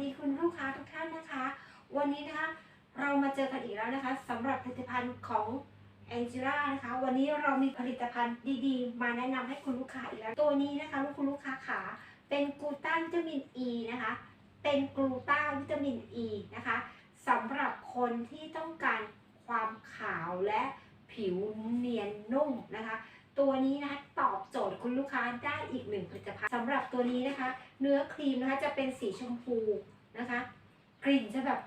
ดีคุณลูกค้าทุกท่านนะคะ วันนี้นะคะเรามาเจอกันอีกแล้วนะคะสำหรับผลิตภัณฑ์ของแองจิล่านะคะ วันนี้เรามีผลิตภัณฑ์ดีๆ มาแนะนำให้คุณลูกค้าอีกแล้ว ตัวนี้นะคะลูกคุณลูกค้าขาเป็นกลูต้าวิตามินอ e ีนะคะ เป็นกลูต้าวิตามินอ e ีนะคะสำหรับคนที่ต้องการความขาวและผิวเนียนนุ่มนะคะ ตัวนี้นะคะตอบโจทย์ คุณลูกค้าได้อีกหนึ่งผลิตภัณฑ์สำหรับตัวนี้นะคะ เนื้อครีมนะคะจะเป็นสีชมพูนะคะ กลิ่นจะแบบ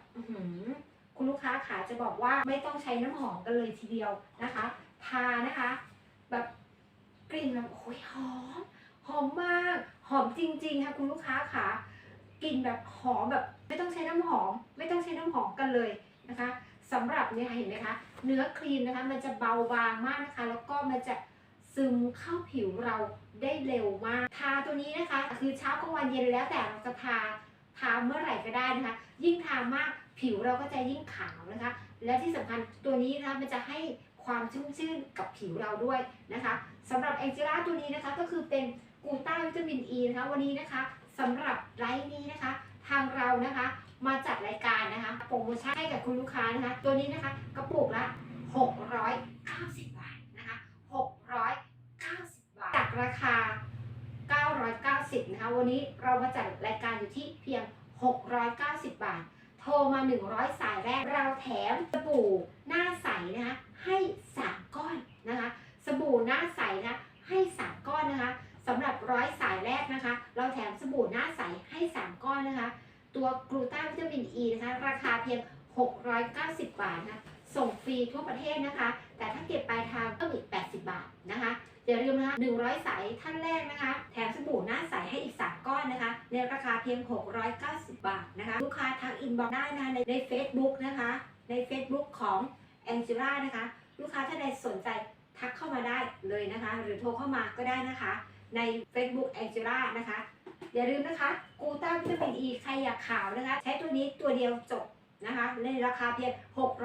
คุณลูกค้าขาจะบอกว่าไม่ต้องใช้น้ำหอมกันเลยทีเดียวนะคะทานะคะ แบบกลิ่นแบบโอ้ยหอมหอมมากหอมจริงๆค่ะคุณลูกค้าขากลิ่นแบบหอมแบบ ไม่ต้องใช้น้ำหอม ไม่ต้องใช้น้ำหอมกันเลยนะคะสำหรับเนี่ยเห็นไหมคะ เนื้อครีมนะคะ มันจะเบาบางมากนะคะ แล้วก็มันจะ ซึมเข้าผิวเราได้เร็วมากทาตัวนี้นะคะ คือเช้ากลางวันเย็นแล้วแต่เราจะทาทาเมื่อไหร่ก็ได้นะคะ ยิ่งทามากผิวเราก็จะยิ่งขาวนะคะ และที่สำคัญตัวนี้นะคะมันจะให้ความชุ่มชื่นกับผิวเราด้วยนะคะสำหรับแองเจล่าตัวนี้นะคะก็คือเป็นกูต้าวิตามินอีนะคะวันนี้นะคะสำหรับไลฟ์นี้นะคะ ทางเรานะคะมาจัดรายการนะคะโปรโมชั่นให้กับคุณลูกค้านะคะ ตัวนี้นะคะกระปุกละ 690บาทนะคะ 690 บาท จากราคา 990นะคะวันนี้เรามาจัดรายการอยู่ที่เพียง 690 บาท โทรมา 100 สายแรก เราแถมสบู่หน้าใสนะคะให้3ก้อนนะคะสบู่หน้าใสนะให้ 3 ก้อนนะคะสำหรับร้อยสายแรกนะคะ เราแถมสบู่หน้าใสให้ 3 ก้อนนะคะ ตัวกลูต้าวิตามินอ e ีนะคะ ราคาเพียง 690 บาทนะคะส่งฟรีทั่วประเทศนะคะ ถ้าเก็บปลายทางก็อีก 80 บาทนะคะอย่าลืมนะคะ100 สายท่านแรกนะคะ แถมสบู่หน้าใสให้อีก 3 ก้อนนะคะ ในราคาเพียง 690 บาทนะคะ ลูกค้าทักอินบ็อกได้นะในใน Facebook นะคะ ใน Facebook ของ a n g e l a นะคะ ลูกค้าท่านใดสนใจทักเข้ามาได้เลยนะคะ หรือโทรเข้ามาก็ได้นะคะ ใน Facebook a n g e l a นะคะ อย่าลืมนะคะ กูต้าวิตามินอีใครอยากขาวนะคะ ใช้ตัวนี้ตัวเดียวจบนะคะ ในราคาเพียง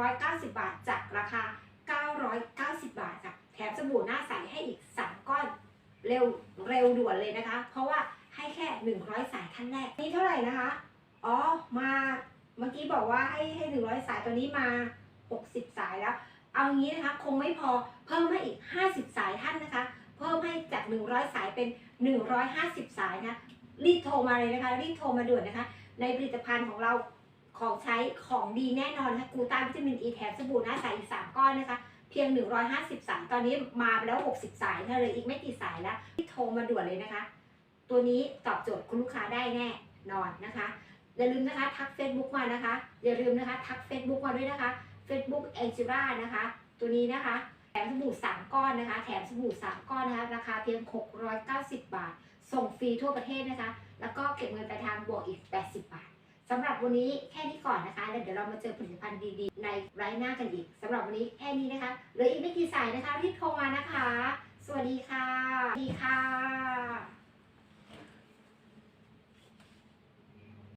690 บาทจากราคา 990 บาทค่ะ แถมสบู่หน้าใสให้อีก 3 ก้อน เร็วเร็วด่วนเลยนะคะ เพราะว่าให้แค่ 100 สายท่านแรก นี่เท่าไหร่นะคะ อ๋อ มาเมื่อกี้บอกว่าให้ให้ 100 สายตัวนี้มา 60 สายแล้ว เอางี้นะคะ คงไม่พอเพิ่มให้อีก 50 สายท่านนะคะ เพิ่มให้จาก 100 สายเป็น 150 สายนะ รีบโทรมาเลยนะคะ รีบโทรมาด่วนนะคะ ในผลิตภัณฑ์ของเราของใช้ของดีแน่นอนนะคะกูต้าวิตามินอีแถมสบู่หน้าใสอีก3ก้ อนนะคะ เพียง 150สายตอนนี้มาไปแล้ว 60 สายเท่าเลยอีกไม่กี่สายแล้วรีบโทรมาด่วนเลยนะคะ ตัวนี้ตอบโจทย์คุณลูกค้าได้แน่นอนนะคะ อย่าลืมนะคะ ทัก Facebook มานะคะ อย่าลืมนะคะ ทัก Facebook มาด้วยนะคะ Facebook a n g e l a นะคะ ตัวนี้นะคะ แถมสบู่3ก้อนนะคะ แถมสบู่3ก้อนนะคะ ราคาเพียง 690 บาท ส่งฟรีทั่วประเทศนะคะ แล้วก็เก็บเงินปลายทางบวกอีก 80 บาท สำหรับวันนี้แค่นี้ก่อนนะคะ แล้วเดี๋ยวเรามาเจอผลิตภัณฑ์ดีๆ ในไลฟ์หน้ากันอีกสำหรับวันนี้แค่นี้นะคะเหลืออีกไม่กี่สายนะคะรีบโทรมานะคะ สวัสดีค่ะ ดีค่ะ